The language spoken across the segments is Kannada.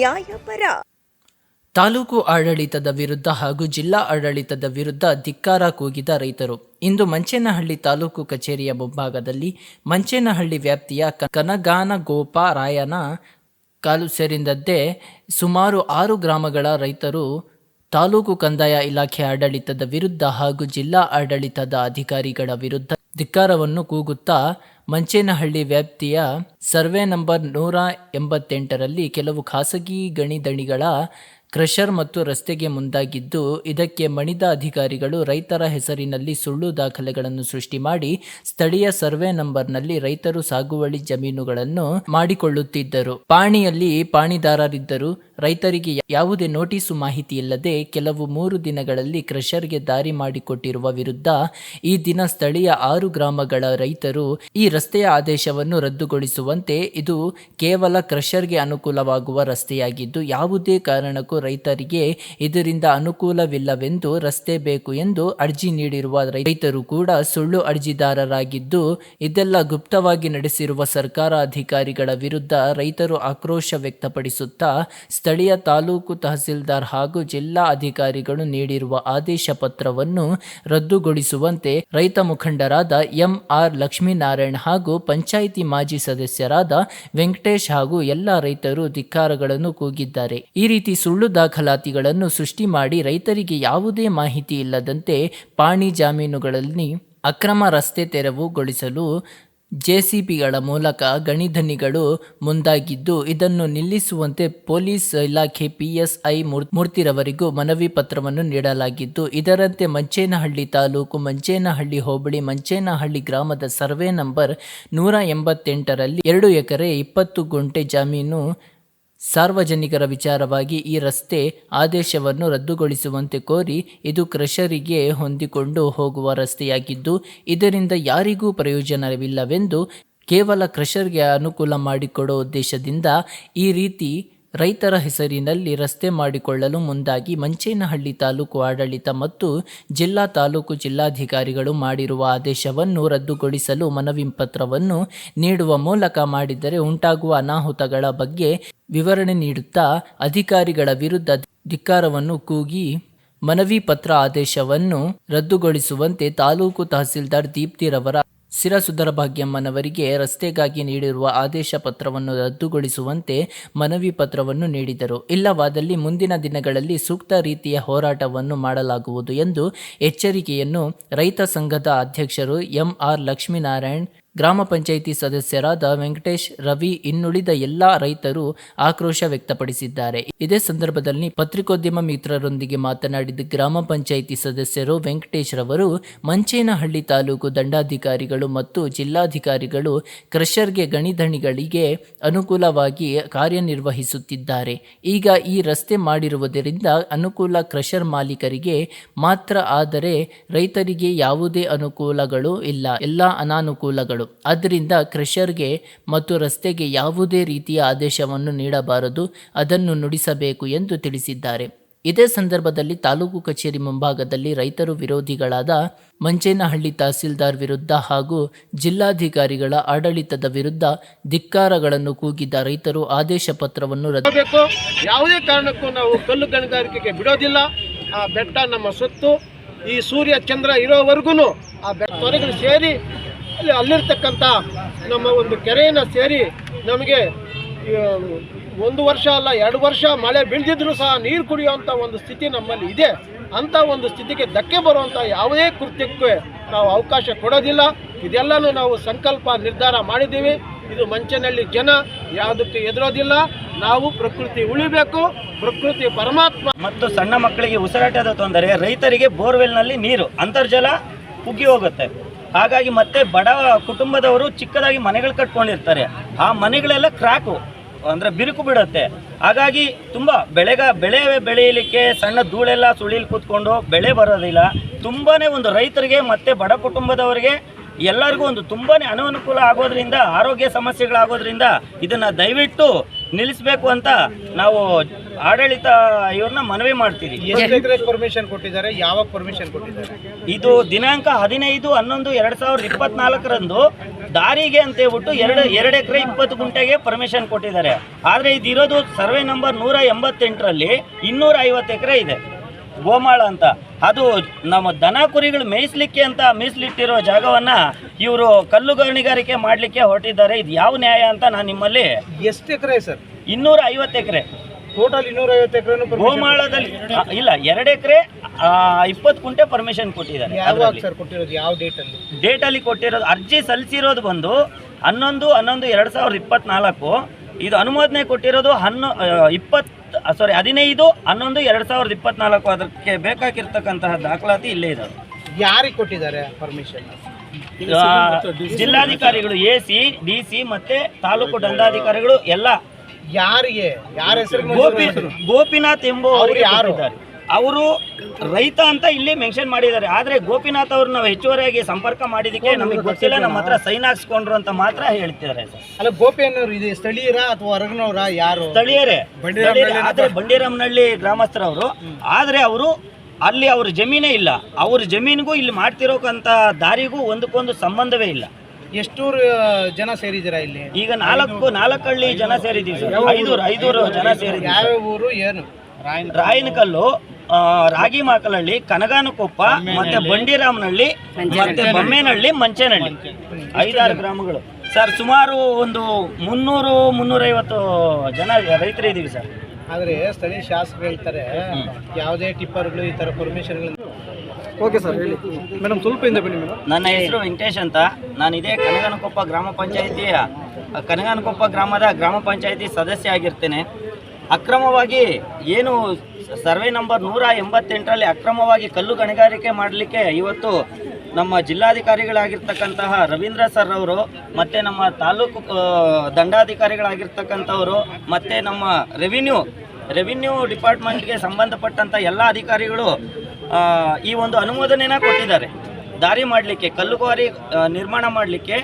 ನ್ಯಾಯಪರ. ತಾಲೂಕು ಆಡಳಿತದ ವಿರುದ್ಧ ಹಾಗೂ ಜಿಲ್ಲಾ ಆಡಳಿತದ ವಿರುದ್ಧ ಧಿಕ್ಕಾರ ಕೂಗಿದ ರೈತರು. ಇಂದು ಮಂಚೇನಹಳ್ಳಿ ತಾಲೂಕು ಕಚೇರಿಯ ಮುಂಭಾಗದಲ್ಲಿ ಮಂಚೇನಹಳ್ಳಿ ವ್ಯಾಪ್ತಿಯ ಕನಗಾನಗೋಪ ರಾಯನ ಕಾಲು ಸೇರಿದಂತೆ ಸುಮಾರು ಆರು ಗ್ರಾಮಗಳ ರೈತರು ತಾಲೂಕು ಕಂದಾಯ ಇಲಾಖೆ ಆಡಳಿತದ ವಿರುದ್ಧ ಹಾಗೂ ಜಿಲ್ಲಾ ಆಡಳಿತದ ಅಧಿಕಾರಿಗಳ ವಿರುದ್ಧ ಧಿಕ್ಕಾರವನ್ನು ಕೂಗುತ್ತಾ ಮಂಚೇನಹಳ್ಳಿ ವ್ಯಾಪ್ತಿಯ ಸರ್ವೆ ನಂಬರ್ ನೂರ ಎಂಬತ್ತೆಂಟರಲ್ಲಿ ಕೆಲವು ಖಾಸಗಿ ಗಣಿದಣಿಗಳ ಕ್ರಷರ್ ಮತ್ತು ರಸ್ತೆಗೆ ಮುಂದಾಗಿದ್ದು, ಇದಕ್ಕೆ ಮಣಿದ ಅಧಿಕಾರಿಗಳು ರೈತರ ಹೆಸರಿನಲ್ಲಿ ಸುಳ್ಳು ದಾಖಲೆಗಳನ್ನು ಸೃಷ್ಟಿ ಮಾಡಿ, ಸ್ಥಳೀಯ ಸರ್ವೆ ನಂಬರ್ನಲ್ಲಿ ರೈತರು ಸಾಗುವಳಿ ಜಮೀನುಗಳನ್ನು ಮಾಡಿಕೊಳ್ಳುತ್ತಿದ್ದರು. ಪಾಣಿಯಲ್ಲಿ ಪಾಣಿದಾರರಿದ್ದರು. ರೈತರಿಗೆ ಯಾವುದೇ ನೋಟಿಸು ಮಾಹಿತಿ ಇಲ್ಲದೆ ಕೆಲವು ಮೂರು ದಿನಗಳಲ್ಲಿ ಕ್ರಷರ್ಗೆ ದಾರಿ ಮಾಡಿಕೊಟ್ಟಿರುವ ವಿರುದ್ಧ ಈ ದಿನ ಸ್ಥಳೀಯ ಆರು ಗ್ರಾಮಗಳ ರೈತರು ಈ ರಸ್ತೆಯ ಆದೇಶವನ್ನು ರದ್ದುಗೊಳಿಸುವಂತೆ, ಇದು ಕೇವಲ ಕ್ರಷರ್ಗೆ ಅನುಕೂಲವಾಗುವ ರಸ್ತೆಯಾಗಿದ್ದು, ಯಾವುದೇ ಕಾರಣಕ್ಕೂ ರೈತರಿಗೆ ಇದರಿಂದ ಅನುಕೂಲವಿಲ್ಲವೆಂದು ರಸ್ತೆ ಬೇಕು ಎಂದು ಅರ್ಜಿ ನೀಡಿರುವ ರೈತರು ಕೂಡ ಸುಳ್ಳು ಅರ್ಜಿದಾರರಾಗಿದ್ದು, ಇದೆಲ್ಲ ಗುಪ್ತವಾಗಿ ನಡೆಸಿರುವ ಸರ್ಕಾರ ಅಧಿಕಾರಿಗಳ ವಿರುದ್ಧ ರೈತರು ಆಕ್ರೋಶ ವ್ಯಕ್ತಪಡಿಸುತ್ತಾ, ಸ್ಥಳೀಯ ತಾಲೂಕು ತಹಸೀಲ್ದಾರ್ ಹಾಗೂ ಜಿಲ್ಲಾ ಅಧಿಕಾರಿಗಳು ನೀಡಿರುವ ಆದೇಶ ಪತ್ರವನ್ನು ರದ್ದುಗೊಳಿಸುವಂತೆ ರೈತ ಮುಖಂಡರಾದ ಎಂಆರ್ ಲಕ್ಷ್ಮೀನಾರಾಯಣ್ ಹಾಗೂ ಪಂಚಾಯಿತಿ ಮಾಜಿ ಸದಸ್ಯರಾದ ವೆಂಕಟೇಶ್ ಹಾಗೂ ಎಲ್ಲ ರೈತರು ಧಿಕ್ಕಾರಗಳನ್ನು ಕೂಗಿದ್ದಾರೆ. ಈ ರೀತಿ ಸುಳ್ಳು ದಾಖಲಾತಿಗಳನ್ನು ಸೃಷ್ಟಿ ಮಾಡಿ ರೈತರಿಗೆ ಯಾವುದೇ ಮಾಹಿತಿ ಇಲ್ಲದಂತೆ ಪಾಣಿ ಜಾಮೀನುಗಳಲ್ಲಿ ಅಕ್ರಮ ರಸ್ತೆ ತೆರವುಗೊಳಿಸಲು ಜೆಸಿಬಿಗಳ ಮೂಲಕ ಗಣಿಧನಿಗಳು ಮುಂದಾಗಿದ್ದು, ಇದನ್ನು ನಿಲ್ಲಿಸುವಂತೆ ಪೊಲೀಸ್ ಇಲಾಖೆ ಪಿಎಸ್ಐ ಮೂರ್ತಿರವರಿಗೂ ಮನವಿ ಪತ್ರವನ್ನು ನೀಡಲಾಗಿದ್ದು, ಇದರಂತೆ ಮಂಚೇನಹಳ್ಳಿ ತಾಲೂಕು, ಮಂಚೇನಹಳ್ಳಿ ಹೋಬಳಿ, ಮಂಚೇನಹಳ್ಳಿ ಗ್ರಾಮದ ಸರ್ವೆ ನಂಬರ್ ನೂರ ಎಂಬತ್ತೆಂಟರಲ್ಲಿ ಎರಡು ಎಕರೆ ಇಪ್ಪತ್ತು ಗುಂಟೆ ಜಮೀನು ಸಾರ್ವಜನಿಕರ ವಿಚಾರವಾಗಿ ಈ ರಸ್ತೆ ಆದೇಶವನ್ನು ರದ್ದುಗೊಳಿಸುವಂತೆ ಕೋರಿ ಇದು ಕ್ರಷರಿಗೆ ಹೊಂದಿಕೊಂಡು ಹೋಗುವ ರಸ್ತೆಯಾಗಿದ್ದು, ಇದರಿಂದ ಯಾರಿಗೂ ಪ್ರಯೋಜನವಿಲ್ಲವೆಂದು ಕೇವಲ ಕ್ರಷರ್ಗೆ ಅನುಕೂಲ ಮಾಡಿಕೊಡೋ ಉದ್ದೇಶದಿಂದ ಈ ರೀತಿ ರೈತರ ಹೆಸರಿನಲ್ಲಿ ರಸ್ತೆ ಮಾಡಿಕೊಳ್ಳಲು ಮುಂದಾಗಿ ಮಂಚೇನಹಳ್ಳಿ ತಾಲೂಕು ಆಡಳಿತ ಮತ್ತು ಜಿಲ್ಲಾ ತಾಲೂಕು ಜಿಲ್ಲಾಧಿಕಾರಿಗಳು ಮಾಡಿರುವ ಆದೇಶವನ್ನು ರದ್ದುಗೊಳಿಸಲು ಮನವಿ ಪತ್ರವನ್ನು ನೀಡುವ ಮೂಲಕ ಮಾಡಿದರೆ ಉಂಟಾಗುವ ಅನಾಹುತಗಳ ಬಗ್ಗೆ ವಿವರಣೆ ನೀಡುತ್ತಾ ಅಧಿಕಾರಿಗಳ ವಿರುದ್ಧ ಧಿಕ್ಕಾರವನ್ನು ಕೂಗಿ ಮನವಿ ಪತ್ರ ಆದೇಶವನ್ನು ರದ್ದುಗೊಳಿಸುವಂತೆ ತಾಲೂಕು ತಹಸೀಲ್ದಾರ್ ದೀಪ್ತಿರವರ ಸಿರಸುಧರ ಭಾಗ್ಯಮ್ಮನವರಿಗೆ ರಸ್ತೆಗಾಗಿ ನೀಡಿರುವ ಆದೇಶ ಪತ್ರವನ್ನು ರದ್ದುಗೊಳಿಸುವಂತೆ ಮನವಿ ಪತ್ರವನ್ನು ನೀಡಿದರು. ಇಲ್ಲವಾದಲ್ಲಿ ಮುಂದಿನ ದಿನಗಳಲ್ಲಿ ಸೂಕ್ತ ರೀತಿಯ ಹೋರಾಟವನ್ನು ಮಾಡಲಾಗುವುದು ಎಂದು ಎಚ್ಚರಿಕೆಯನ್ನು ರೈತ ಸಂಘದ ಅಧ್ಯಕ್ಷರು ಎಂ ಆರ್ ಲಕ್ಷ್ಮೀನಾರಾಯಣ್ ಗ್ರಾಮ ಪಂಚಾಯಿತಿ ಸದಸ್ಯರಾದ ವೆಂಕಟೇಶ್, ರವಿ ಇನ್ನುಳಿದ ಎಲ್ಲ ರೈತರು ಆಕ್ರೋಶ ವ್ಯಕ್ತಪಡಿಸಿದ್ದಾರೆ. ಇದೇ ಸಂದರ್ಭದಲ್ಲಿ ಪತ್ರಿಕೋದ್ಯಮ ಮಿತ್ರರೊಂದಿಗೆ ಮಾತನಾಡಿದ ಗ್ರಾಮ ಪಂಚಾಯಿತಿ ಸದಸ್ಯರು ವೆಂಕಟೇಶ್ ರವರು, ಮಂಚೇನಹಳ್ಳಿ ತಾಲೂಕು ದಂಡಾಧಿಕಾರಿಗಳು ಮತ್ತು ಜಿಲ್ಲಾಧಿಕಾರಿಗಳು ಕ್ರಷರ್ಗೆ ಗಣಿಧಣಿಗಳಿಗೆ ಅನುಕೂಲವಾಗಿ ಕಾರ್ಯನಿರ್ವಹಿಸುತ್ತಿದ್ದಾರೆ. ಈಗ ಈ ರಸ್ತೆ ಮಾಡಿರುವುದರಿಂದ ಅನುಕೂಲ ಕ್ರಷರ್ ಮಾಲೀಕರಿಗೆ ಮಾತ್ರ, ಆದರೆ ರೈತರಿಗೆ ಯಾವುದೇ ಅನುಕೂಲಗಳು ಇಲ್ಲ. ಎಲ್ಲ ಅನಾನುಕೂಲಗಳು ಆದ್ದರಿಂದ ಕ್ರಷರ್ಗೆ ಮತ್ತು ರಸ್ತೆಗೆ ಯಾವುದೇ ರೀತಿಯ ಆದೇಶವನ್ನು ನೀಡಬಾರದು, ಅದನ್ನು ನುಡಿಸಬೇಕು ಎಂದು ತಿಳಿಸಿದ್ದಾರೆ. ಇದೇ ಸಂದರ್ಭದಲ್ಲಿ ತಾಲೂಕು ಕಚೇರಿ ಮುಂಭಾಗದಲ್ಲಿ ರೈತರು ವಿರೋಧಿಗಳಾದ ಮಂಚೇನಹಳ್ಳಿ ತಹಸೀಲ್ದಾರ್ ವಿರುದ್ಧ ಹಾಗೂ ಜಿಲ್ಲಾಧಿಕಾರಿಗಳ ಆಡಳಿತದ ವಿರುದ್ಧ ಧಿಕ್ಕಾರಗಳನ್ನು ಕೂಗಿದ್ದ ರೈತರು ಆದೇಶ ಪತ್ರವನ್ನು ರದ್ದು ಯಾವುದೇ ಕಾರಣಕ್ಕೂ ನಾವು ಕಲ್ಲು ಗಣಿಗಾರಿಕೆಗೆ ಬಿಡೋದಿಲ್ಲ. ಆ ಬೆಟ್ಟ ನಮ್ಮ ಸೊತ್ತು. ಈ ಸೂರ್ಯ ಚಂದ್ರ ಇರೋವರೆಗೂ ಆ ಬೆಟ್ಟ ಸೇರಿ ಅಲ್ಲಿರ್ತಕ್ಕಂಥ ನಮ್ಮ ಒಂದು ಕೆರೆಯನ್ನು ಸೇರಿ ನಮಗೆ ಒಂದು ವರ್ಷ ಅಲ್ಲ, ಎರಡು ವರ್ಷ ಮಳೆ ಬೀಳ್ದಿದ್ರು ಸಹ ನೀರು ಕುಡಿಯುವಂಥ ಒಂದು ಸ್ಥಿತಿ ನಮ್ಮಲ್ಲಿ ಇದೆ. ಅಂಥ ಒಂದು ಸ್ಥಿತಿಗೆ ಧಕ್ಕೆ ಬರುವಂಥ ಯಾವುದೇ ಕೃತ್ಯಕ್ಕೆ ನಾವು ಅವಕಾಶ ಕೊಡೋದಿಲ್ಲ. ಇದೆಲ್ಲನೂ ನಾವು ಸಂಕಲ್ಪ ನಿರ್ಧಾರ ಮಾಡಿದ್ದೀವಿ. ಇದು ಮಂಚನಲ್ಲಿ ಜನ ಯಾವುದಕ್ಕೆ ಎದುರೋದಿಲ್ಲ ನಾವು ಪ್ರಕೃತಿ ಉಳಿಬೇಕು. ಪ್ರಕೃತಿ ಪರಮಾತ್ಮ ಮತ್ತು ಸಣ್ಣ ಮಕ್ಕಳಿಗೆ ಉಸಿರಾಟದ ತೊಂದರೆ, ರೈತರಿಗೆ ಬೋರ್ವೆಲ್ನಲ್ಲಿ ನೀರು, ಅಂತರ್ಜಲ ಕುಗ್ಗಿ ಹೋಗುತ್ತೆ. ಹಾಗಾಗಿ ಮತ್ತೆ ಬಡ ಕುಟುಂಬದವರು ಚಿಕ್ಕದಾಗಿ ಮನೆಗಳು ಕಟ್ಕೊಂಡಿರ್ತಾರೆ. ಆ ಮನೆಗಳೆಲ್ಲ ಕ್ರಾಕು, ಅಂದರೆ ಬಿರುಕು ಬಿಡುತ್ತೆ. ಹಾಗಾಗಿ ತುಂಬ ಬೆಳೆಗ, ಬೆಳೆ ಬೆಳೆಯಲಿಕ್ಕೆ ಸಣ್ಣ ಧೂಳೆಲ್ಲ ಸುಳಿಲಿ ಕೂತ್ಕೊಂಡು ಬೆಳೆ ಬರೋದಿಲ್ಲ. ತುಂಬಾ ಒಂದು ರೈತರಿಗೆ ಮತ್ತು ಬಡ ಕುಟುಂಬದವರಿಗೆ ಎಲ್ಲರಿಗೂ ಒಂದು ತುಂಬಾ ಅನನುಕೂಲ ಆಗೋದ್ರಿಂದ, ಆರೋಗ್ಯ ಸಮಸ್ಯೆಗಳಾಗೋದ್ರಿಂದ ಇದನ್ನು ದಯವಿಟ್ಟು ನಿಲ್ಲಿಸ್ಬೇಕು ಅಂತ ನಾವು ಆಡಳಿತ ಇವ್ರನ್ನ ಮನವಿ ಮಾಡ್ತೀವಿ ಪರ್ಮಿಷನ್ ಕೊಟ್ಟಿದ್ದಾರೆ ಯಾವಾಗ ಪರ್ಮಿಷನ್ ಕೊಟ್ಟಿದ್ದಾರೆ? ಇದು ದಿನಾಂಕ ಹದಿನೈದು ಹನ್ನೊಂದು ಎರಡ್ ಸಾವಿರದ ಇಪ್ಪತ್ನಾಲ್ಕರಂದು ದಾರಿಗೆ ಅಂತ ಹೇಳ್ಬಿಟ್ಟು ಎರಡು ಎರಡು ಎಕರೆ ಇಪ್ಪತ್ತು ಗುಂಟೆಗೆ ಪರ್ಮಿಷನ್ ಕೊಟ್ಟಿದ್ದಾರೆ. ಆದರೆ ಇದಿರೋದು ಸರ್ವೆ ನಂಬರ್ ನೂರ ಎಂಬತ್ತೆಂಟರಲ್ಲಿ ಇನ್ನೂರ ಐವತ್ತು ಎಕರೆ ಇದೆ. ಗೋಮಾಳ ಅಂತ. ಅದು ನಮ್ಮ ದನ ಕುರಿಗಳು ಮೇಯಿಸ್ಲಿಕ್ಕೆ ಅಂತ ಮೀಸಲಿಟ್ಟಿರೋ ಜಾಗವನ್ನ ಇವರು ಕಲ್ಲು ಗಣಿಗಾರಿಕೆ ಮಾಡಲಿಕ್ಕೆ ಹೊರಟಿದ್ದಾರೆ. ಇದು ಯಾವ ನ್ಯಾಯ ಅಂತ ನಾನು ನಿಮ್ಮಲ್ಲಿ ಎಷ್ಟು ಎಕರೆ ಸರ್? ಇನ್ನೂರ ಐವತ್ತು ಎಕರೆ. ಟೋಟಲ್ ಇನ್ನೂರ ಐವತ್ತು ಎಕರೆ ಗೋಮಾಳದಲ್ಲಿ ಇಲ್ಲ ಎರಡು ಎಕರೆ ಇಪ್ಪತ್ತು ಕುಂಟೆ ಪರ್ಮಿಷನ್ ಕೊಟ್ಟಿದ್ದಾರೆ ಯಾವಾಗ ಸರ್ ಕೊಟ್ಟಿರೋದು? ಯಾವ ಡೇಟ್ ಅಲ್ಲಿ? ಡೇಟಲ್ಲಿ ಕೊಟ್ಟಿರೋದು ಅರ್ಜಿ ಸಲ್ಲಿಸಿರೋದು ಬಂದು ಹನ್ನೊಂದು ಹನ್ನೊಂದು ಎರಡು ಸಾವಿರದ ಇಪ್ಪತ್ನಾಲ್ಕು. ಇದು ಅನುಮೋದನೆ ಕೊಟ್ಟಿರೋದು ಹನ್ನೊ ಇಪ್ಪತ್ತು ಸಾರಿ ಹದಿನೈದು ಹನ್ನೊಂದು ಎರಡು ಸಾವಿರದ ಇಪ್ಪತ್ನಾಲ್ಕು ಅದಕ್ಕೆ ಬೇಕಾಗಿರ್ತಕ್ಕಂತಹ ದಾಖಲಾತಿ ಇಲ್ಲೇ ಇದ್ದಾವೆ ಯಾರಿಗೆ ಕೊಟ್ಟಿದ್ದಾರೆ ಪರ್ಮಿಷನ್ ಜಿಲ್ಲಾಧಿಕಾರಿಗಳು ಎ ಸಿ ಡಿ ಸಿ ಮತ್ತೆ ತಾಲೂಕು ದಂಡಾಧಿಕಾರಿಗಳು ಎಲ್ಲ ಯಾರಿಗೆ? ಯಾರ ಹೆಸರು? ಗೋಪಿ ಗೋಪಿನಾಥ್ ಎಂಬುವರು ಯಾರು? ಅವರು ರೈತ ಅಂತ ಇಲ್ಲಿ ಮೆನ್ಷನ್ ಮಾಡಿದ್ದಾರೆ. ಆದ್ರೆ ಗೋಪಿನಾಥ್ ಅವ್ರು ನಾವು ಹೆಚ್ಚುವರಿಯಾಗಿ ಸಂಪರ್ಕ ಮಾಡಿದಕ್ಕೆ ನಮಗೆ ಗೊತ್ತಿಲ್ಲ. ನಮ್ಮ ಹತ್ರ ಸೈನ್ ಹಾಕ್ಸ್ಕೊಂಡ್ರು ಅಂತ ಮಾತ್ರ ಹೇಳ್ತಿದ್ದಾರೆ ಸರ್. ಅಲ್ಲ ಗೋಪಿ ಅನ್ನೋರು ಇದು. ಸ್ಥಳೀಯರ ಅಥವಾ ಹೊರಗನವರ ಯಾರು? ಸ್ಥಳೀಯರೇ. ಆದರೆ ಬಂಡೀರಮ್ಮನಹಳ್ಳಿ ಗ್ರಾಮಸ್ಥರವರು. ಆದ್ರೆ ಅವರು ಅಲ್ಲಿ ಅವ್ರ ಜಮೀನೇ ಇಲ್ಲ. ಅವ್ರ ಜಮೀನಿಗೂ ಇಲ್ಲಿ ಮಾಡ್ತಿರೋಕಂತ ದಾರಿಗೂ ಒಂದಕ್ಕೊಂದು ಸಂಬಂಧವೇ ಇಲ್ಲ. ಎಷ್ಟೂರು ಜನ ಸೇರಿದಿರ ಇಲ್ಲಿ? ಈಗ ನಾಲ್ಕು ನಾಲ್ಕಳ್ಳಿ ಜನ ಸೇರಿದ್ದೀವಿ ಸರ್. ಐದೂರು ಐದೂರು ಜನ ಸೇರಿದ್ದೀವಿ ಯಾವ ಊರು? ಏನು? ರಾಯನಕಲ್ಲು. ಆ, ರಾಗಿಮಾಕಲಹಳ್ಳಿ ಕನಗಾನಕೊಪ್ಪ ಮತ್ತೆ ಬಂಡಿರಾಮನಹಳ್ಳಿ ಮತ್ತೆ ಬೊಮ್ಮೇನಹಳ್ಳಿ ಮಂಚೇನಹಳ್ಳಿ ಐದಾರು ಗ್ರಾಮಗಳು. ಸರ್ ಸುಮಾರು ಒಂದು ಮುನ್ನೂರು ಮುನ್ನೂರೈವತ್ತು ಜನ ರೈತರು ಇದ್ದೀವಿ ಸರ್. ಆದರೆ ಸ್ಥಳೀಯ ಶಾಸಕರು ಹೇಳ್ತಾರೆ ಯಾವುದೇ ಟಿಪ್ಪರ್ಗಳು ಈ ತರ ಪರ್ಮಿಷನ್ಗಳು ಓಕೆ ಸರ್ ಹೇಳಿ. ಮೇಡಮ್ ಸ್ವಲ್ಪ ಹಿಂದೆ ಬನ್ನಿ ಮೇಡಮ್ ನನ್ನ ಹೆಸರು ವೆಂಕಟೇಶ್ ಅಂತ. ನಾನು ಇದೇ ಕನಗಾನಕೊಪ್ಪ ಗ್ರಾಮ ಪಂಚಾಯಿತಿಯ ಕನಗಾನಕೊಪ್ಪ ಗ್ರಾಮದ ಗ್ರಾಮ ಪಂಚಾಯಿತಿ ಸದಸ್ಯ ಆಗಿರ್ತೇನೆ. ಅಕ್ರಮವಾಗಿ ಏನು ಸರ್ವೆ ನಂಬರ್ ನೂರ ಎಂಬತ್ತೆಂಟರಲ್ಲಿ ಅಕ್ರಮವಾಗಿ ಕಲ್ಲು ಗಣಿಗಾರಿಕೆ ಮಾಡಲಿಕ್ಕೆ ಇವತ್ತು ನಮ್ಮ ಜಿಲ್ಲಾಧಿಕಾರಿಗಳಾಗಿರ್ತಕ್ಕಂತಹ ರವೀಂದ್ರ ಸರ್ ಅವರು, ಮತ್ತು ನಮ್ಮ ತಾಲೂಕು ದಂಡಾಧಿಕಾರಿಗಳಾಗಿರ್ತಕ್ಕಂಥವರು, ಮತ್ತು ನಮ್ಮ ರೆವಿನ್ಯೂ ರೆವಿನ್ಯೂ ಡಿಪಾರ್ಟ್ಮೆಂಟ್ಗೆ ಸಂಬಂಧಪಟ್ಟಂಥ ಎಲ್ಲ ಅಧಿಕಾರಿಗಳು ಈ ಒಂದು ಅನುಮೋದನೆನ ಕೊಟ್ಟಿದ್ದಾರೆ. ದಾರಿ ಮಾಡಲಿಕ್ಕೆ ಕಲ್ಲುಗಾರಿ ನಿರ್ಮಾಣ ಮಾಡಲಿಕ್ಕೆ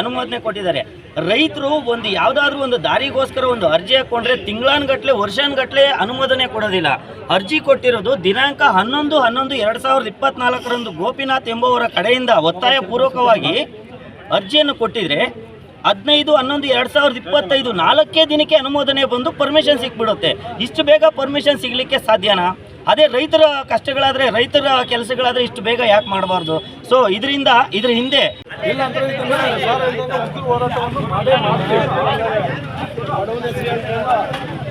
ಅನುಮೋದನೆ ಕೊಟ್ಟಿದ್ದಾರೆ. ರೈತರು ಒಂದು ಯಾವುದಾದ್ರೂ ಒಂದು ದಾರಿಗೋಸ್ಕರ ಒಂದು ಅರ್ಜಿ ಹಾಕ್ಕೊಂಡ್ರೆ ತಿಂಗಳಾನ್ಗಟ್ಲೆ, ವರ್ಷಾನ್ಗಟ್ಲೆ ಅನುಮೋದನೆ ಕೊಡೋದಿಲ್ಲ. ಅರ್ಜಿ ಕೊಟ್ಟಿರೋದು ದಿನಾಂಕ ಹನ್ನೊಂದು ಹನ್ನೊಂದು ಎರಡು ಸಾವಿರದ ಇಪ್ಪತ್ನಾಲ್ಕರಂದು ಗೋಪಿನಾಥ್ ಎಂಬುವರ ಕಡೆಯಿಂದ ಒತ್ತಾಯ ಪೂರ್ವಕವಾಗಿ ಅರ್ಜಿಯನ್ನು ಕೊಟ್ಟಿದ್ರೆ ಹದಿನೈದು ಹನ್ನೊಂದು ಎರಡು ಸಾವಿರದ ಇಪ್ಪತ್ತೈದು ನಾಲ್ಕೇ ದಿನಕ್ಕೆ ಅನುಮೋದನೆ ಬಂದು ಪರ್ಮಿಷನ್ ಸಿಕ್ಬಿಡುತ್ತೆ. ಇಷ್ಟು ಬೇಗ ಪರ್ಮಿಷನ್ ಸಿಗಲಿಕ್ಕೆ ಸಾಧ್ಯನಾ? ಅದೇ ರೈತರ ಕಷ್ಟಗಳಾದರೆ ರೈತರ ಕೆಲಸಗಳಾದರೆ ಇಷ್ಟು ಬೇಗ ಯಾಕೆ ಮಾಡಬಾರ್ದು? ಸೊ ಇದರಿಂದ, ಇದ್ರ ಹಿಂದೆ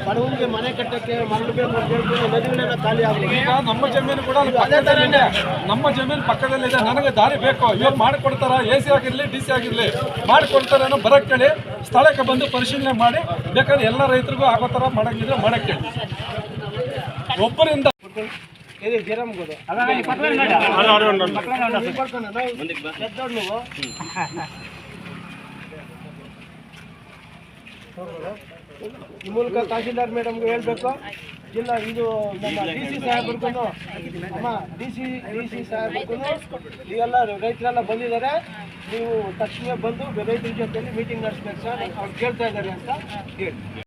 ಬಡವರಿಗೆ ಮನೆ ಕಟ್ಟಕ್ಕೆ ಮರಳು ಬೇಕು ಅಂತ ಹೇಳ್ಬಿಟ್ಟು ನದಿಗಳೆಲ್ಲ ಖಾಲಿ ಆಗಿದೆ ಈಗ ನಮ್ಮ ಜಮೀನು ಕೂಡ ಪಕ್ಕದಲ್ಲಿದೆ ನಮ್ಮ ಜಮೀನು ಪಕ್ಕದಲ್ಲಿದೆ ನನಗೆ ದಾರಿ ಬೇಕು? ಇವ್ರು ಮಾಡಿಕೊಡ್ತಾರ? ಎ ಸಿ ಆಗಿರಲಿ ಡಿ ಸಿ ಆಗಿರಲಿ. ಮಾಡಿಕೊಡ್ತಾರೆ ಅನ್ನೋ ಬರಕ್ಕೆ ಕೇಳಿ ಸ್ಥಳಕ್ಕೆ ಬಂದು ಪರಿಶೀಲನೆ ಮಾಡಿ ಬೇಕಾದ್ರೆ ಎಲ್ಲ ರೈತರಿಗೂ ಆಗೋ ಥರ ಮಾಡಂಗಿದ್ರೆ ಮಾಡಕ್ಕೆ. ಜೀರಮ್ಗೋದು ಈ ಮೂಲಕ ತಹಶೀಲ್ದಾರ್ ಮೇಡಮ್ಗೆ ಹೇಳಬೇಕು. ಜಿಲ್ಲಾ ಇದು ನಮ್ಮ ಡಿ ಸಿ ಸಾಹೇಬ್ರಿಗೂ ಅಮ್ಮ ಡಿ ಸಿ ಡಿ ಸಿ ಸಾಹೇಬ್ರಿಗೂ ಈಗೆಲ್ಲ ರೈತರೆಲ್ಲ ಬಂದಿದ್ದಾರೆ. ನೀವು ತಕ್ಷಣ ಬಂದು ರೈತರ ಜೊತೆಯಲ್ಲಿ ಮೀಟಿಂಗ್ ನಡೆಸ್ಬೇಕು ಸರ್. ಅವ್ರು ಕೇಳ್ತಾ ಇದ್ದಾರೆ ಅಂತ ಹೇಳಿ.